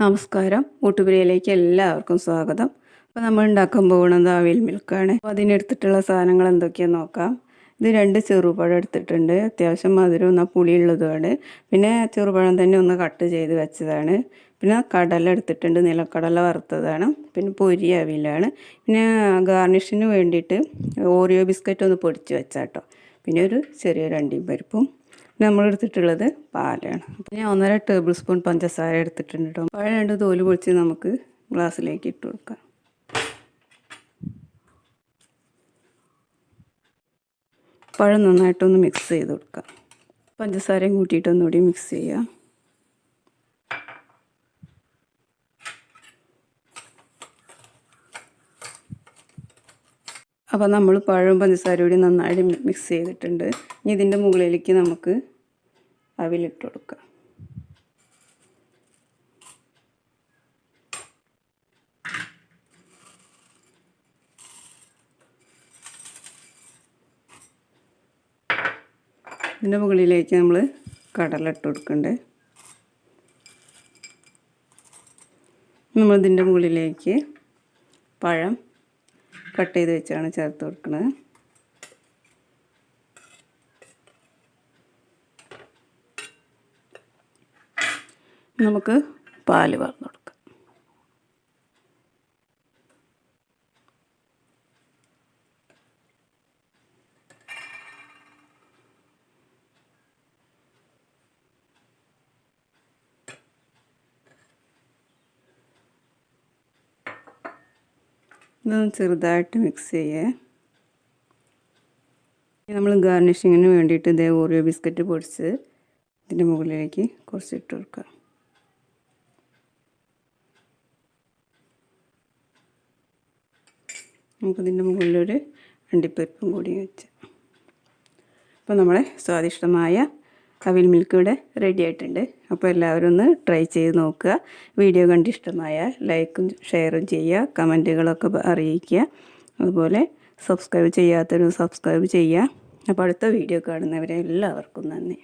നമസ്കാരം. ഊട്ടുപുരയിലേക്ക് എല്ലാവർക്കും സ്വാഗതം. അപ്പോൾ നമ്മൾ ഉണ്ടാക്കാൻ പോകുന്നത് അവിൽ മിൽക്കാണ്. അപ്പോൾ അതിനെടുത്തിട്ടുള്ള സാധനങ്ങൾ എന്തൊക്കെയാണെന്ന് നോക്കാം. ഇത് രണ്ട് ചെറുപഴം എടുത്തിട്ടുണ്ട്. അത്യാവശ്യം മധുരം എന്നാൽ പുളിയുള്ളതുമാണ്. പിന്നെ ചെറുപഴം തന്നെ ഒന്ന് കട്ട് ചെയ്ത് വെച്ചതാണ്. പിന്നെ കടല എടുത്തിട്ടുണ്ട്. നിലക്കടല വറുത്തതാണ്. പിന്നെ പൊരി അവിലാണ് പിന്നെ ഗാർണിഷിന് വേണ്ടിയിട്ട് ഓറിയോ ബിസ്ക്കറ്റ് ഒന്ന് പൊടിച്ച് വെച്ചാട്ടോ. പിന്നെ ഒരു ചെറിയൊരു അണ്ടിയും പരിപ്പും നമ്മൾ എടുത്തിട്ടുള്ളത് പാലാണ്. അപ്പം ഞാൻ ഒന്നര ടേബിൾ സ്പൂൺ പഞ്ചസാര എടുത്തിട്ടുണ്ട് കേട്ടോ പഴം രണ്ട് തോൽ പൊളിച്ച് നമുക്ക് ഗ്ലാസ്സിലേക്ക് ഇട്ട് കൊടുക്കാം. പഴം നന്നായിട്ടൊന്ന് മിക്സ് ചെയ്ത് കൊടുക്കാം. പഞ്ചസാരയും കൂട്ടിയിട്ടൊന്നുകൂടി മിക്സ് ചെയ്യാം. അപ്പോൾ നമ്മൾ പഴവും പഞ്ചസാരയും കൂടി നന്നായിട്ട് മിക്സ് ചെയ്തിട്ടുണ്ട്. ഇനി ഇതിന്റെ മുകളിലേക്ക് നമുക്ക് അവിലിട്ട് കൊടുക്കാം. ഇതിന്റെ മുകളിലേക്ക് നമ്മൾ കടല ഇട്ട് കൊടുക്കണ്ടേ നമ്മളിതിന്റെ മുകളിലേക്ക് പഴം കട്ട് ചെയ്ത് വെച്ചാണ് ചേർത്ത് കൊടുക്കുന്നത് നമുക്ക് പാൽ പറഞ്ഞു കൊടുക്കാം ഇതൊന്ന് ചെറുതായിട്ട് മിക്സ് ചെയ്യേ. നമ്മൾ ഗാർണിഷിങ്ങിന് വേണ്ടിയിട്ട് ഇതേ ഓറിയോ ബിസ്ക്കറ്റ് പൊടിച്ച് ഇതിന്റെ മുകളിലേക്ക് കുറച്ച് ഇട്ട് കൊടുക്കുക നമുക്കിതിന്റെ മുകളിലൊരു അണ്ടിപ്പരിപ്പും കൂടി വെച്ച്. അപ്പോൾ നമ്മളെ സ്വാദിഷ്ടമായ അവിൽ മിൽക്ക് ഇവിടെ റെഡി ആയിട്ടുണ്ട്. അപ്പോൾ എല്ലാവരും ഒന്ന് ട്രൈ ചെയ്ത് നോക്കുക. വീഡിയോ കണ്ട് ഇഷ്ടമായ ലൈക്കും ഷെയറും ചെയ്യുക. കമന്റുകളൊക്കെ അറിയിക്കുക. അതുപോലെ സബ്സ്ക്രൈബ് ചെയ്യാത്തവരും സബ്സ്ക്രൈബ് ചെയ്യുക. അപ്പോൾ അടുത്ത വീഡിയോ കാണുന്നവരെ എല്ലാവർക്കും നന്ദി.